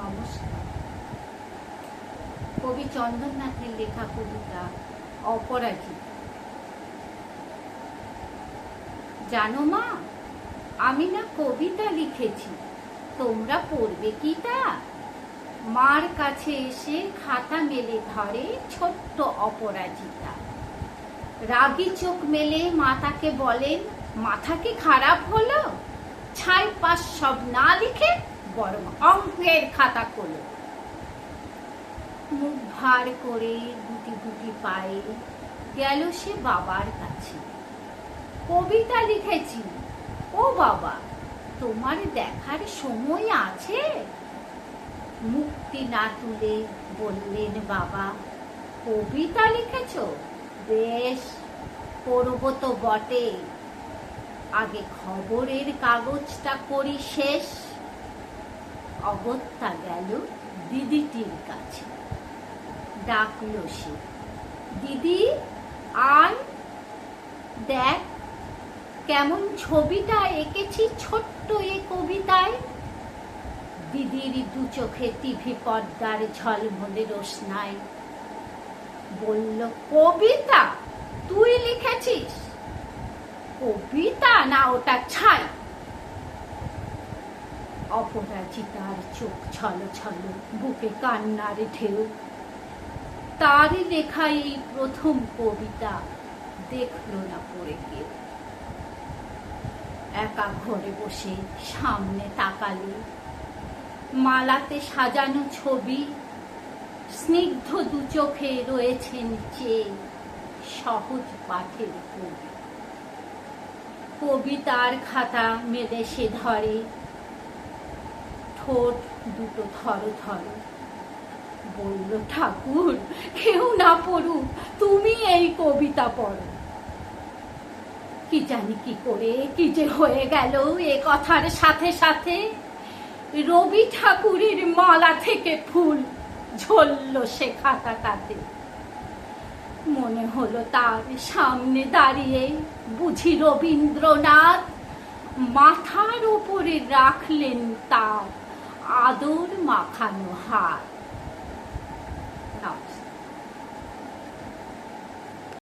নমস্কার। কবি চন্দননাথের লেখা কবিতা অপরাজিত। জানো মা, আমি না কবিতা লিখেছি, তোমরা পড়বে কি তা? মার কাছে এসে খাতা মেলে ধরে ছোট্ট অপরাজিতা। রাগী চোখ মেলে মাতাকে বলেন, মাথা কি খারাপ হলো? ছাই পাশ সব না লিখে অঙ্কের খাতা মুখ ভার করে গুটি গুটি পায়ে গেল সে বাবার কাছে। কবিতা লিখেছি। ও বাবা, তোমার দেখার সময় আছে? মুক্তি না তুলে বললেন বাবা, কবিতা লিখেছ? বেশ, করব তো বটে। আগে খবরের কাগজটা করি শেষ। অগত্যা গেল দিদিটির কাছে। ডাকলো সে, দিদি, আয়, দেখ, কেমন ছবিটা এঁকেছি ছোট্ট এ কবিতায়। দিদির দু চোখে টিভি পর্দার ঝলমলে রোশনায়, বলল, কবিতা, তুই লিখেছিস? কবিতা? না, ওটা ছাই। অপরাজিতার চোখ ছল ছল, বুকে কান্নার ঢেউ। তার লেখা এই প্রথম কবিতা দেখল না পড়ে কেউ। একা ঘরে বসে সামনে তাকালে। মালাতে সাজানো ছবি, স্নিগ্ধ দু চোখে রয়েছেন চেয়ে সহজ পাঠের কবি। কবিতার খাতা মেলে সে ধরে ঠোঁট দুটো থর থর বলল, ঠাকুর, কেউ না পড়ুক, তুমি এই কবিতা পড়ো। কি জানি কি করে, কি যে হয়ে গেল এ কথার সাথে সাথে। রবি ঠাকুরের মালা থেকে ফুল ঝরল সে খাতাটাতে। মনে হলো তার সামনে দাঁড়িয়ে বুঝি রবীন্দ্রনাথ মাথার উপরে রাখলেন তার আদর মাখানো হাত।